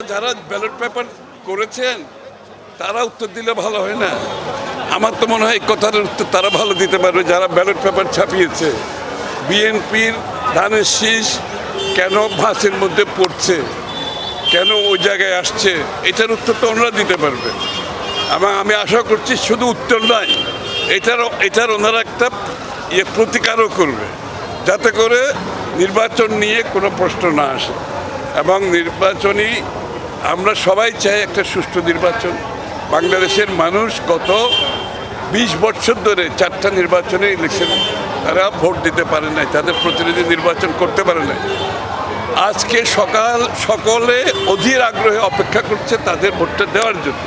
যারা ballot paper করেছেন, তারা উত্তর দিলে ভালো হয় না। আমার তো মনে হয় কথার উত্তর তারা ভালো দিতে পারবে, যারা ব্যালট পেপার ছাপিয়েছে। বিএনপির ধানের শীষ কেন ভাঁসের মধ্যে পড়ছে? কেন ওই জায়গায় আসছে? এটার উত্তর তো ওনারা দিতে পারবে। এবং আমি আশা করছি শুধু উত্তর নয় এটার এটার ওনারা একটা ইয়ে প্রতিকারও করবে, যাতে করে নির্বাচন নিয়ে কোনো প্রশ্ন না আসে। এবং নির্বাচনী আমরা সবাই চাই একটা সুষ্ঠু নির্বাচন। বাংলাদেশের মানুষ গত বিশ বছর ধরে চারটা নির্বাচনে ইলেকশন তারা ভোট দিতে পারে নাই, তাদের প্রতিনিধি নির্বাচন করতে পারে নাই। আজকে সকাল সকলে অধীর আগ্রহে অপেক্ষা করছে তাদের ভোটটা দেওয়ার জন্য,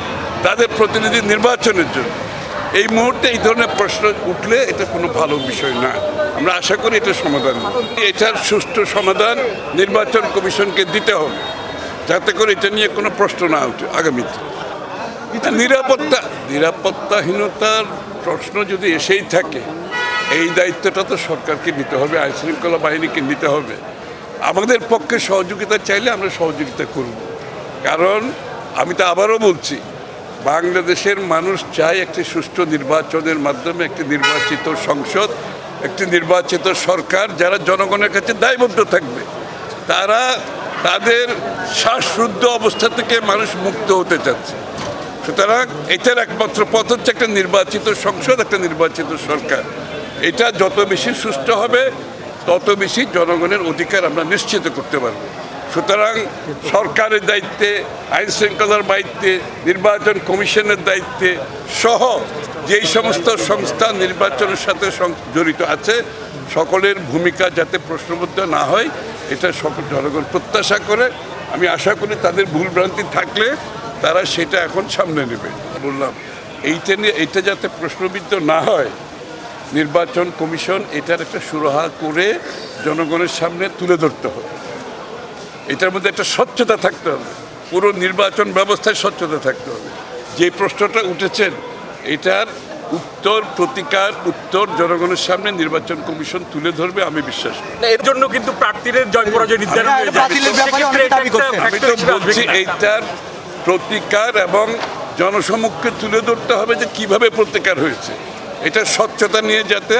তাদের প্রতিনিধি নির্বাচনের জন্য। এই মুহূর্তে এই ধরনের প্রশ্ন উঠলে এটা কোনো ভালো বিষয় না। আমরা আশা করি এটা সমাধান এটার সুষ্ঠু সমাধান নির্বাচন কমিশনকে দিতে হবে। যাতে করে এটা নিয়ে কোনো প্রশ্ন না উঠে আগামীতে। নিরাপত্তা নিরাপত্তাহীনতার প্রশ্ন যদি এসেই থাকে এই দায়িত্বটা তো সরকারকে নিতে হবে আইন শৃঙ্খলা বাহিনীকে নিতে হবে। আমাদের পক্ষে সহযোগিতা চাইলে আমরা সহযোগিতা করব। কারণ আমি তো আবারও বলছি বাংলাদেশের মানুষ চায় একটি সুষ্ঠু নির্বাচনের মাধ্যমে একটি নির্বাচিত সংসদ একটি নির্বাচিত সরকার যারা জনগণের কাছে দায়বদ্ধ থাকবে। তারা তাদের শ্বাসরুদ্ধ অবস্থা থেকে মানুষ মুক্ত হতে চাচ্ছে। সুতরাং এটার একমাত্র পথ হচ্ছে একটা নির্বাচিত সংসদ, একটা নির্বাচিত সরকার। এটা যত বেশি সুষ্ঠু হবে, তত বেশি জনগণের অধিকার আমরা নিশ্চিত করতে পারব। সুতরাং সরকারের দায়িত্বে, আইন শৃঙ্খলার দায়িত্বে, নির্বাচন কমিশনের দায়িত্বে সহ যেই সমস্ত সংস্থা নির্বাচনের সাথে জড়িত আছে, সকলের ভূমিকা যাতে প্রশ্নবদ্ধ না হয় এটা সকল জনগণ প্রত্যাশা করে। আমি আশা করি তাদের ভুলভ্রান্তি থাকলে তারা সেটা এখন সামনে নেবে। বললাম, এইটা নিয়ে এটা যাতে প্রশ্নবিদ্ধ না হয়, নির্বাচন কমিশন এটার একটা সুরাহা করে জনগণের সামনে তুলে ধরতে হবে। এটার মধ্যে একটা স্বচ্ছতা থাকতে হবে। পুরো নির্বাচন ব্যবস্থায় স্বচ্ছতা থাকতে হবে। যে প্রশ্নটা উঠেছেন, এটার উত্তর প্রতিকার উত্তর জনগণের সামনে নির্বাচন কমিশন তুলে ধরবে আমি বিশ্বাস করি। এর জন্য কিন্তু প্রার্থীদের জয় পরাজয় নির্ধারণ হয়ে। আমি তো বলছি এইটার প্রতিকার এবং জনসমক্ষে তুলে ধরতে হবে যে কীভাবে প্রতিকার হয়েছে। এটা স্বচ্ছতা নিয়ে যাতে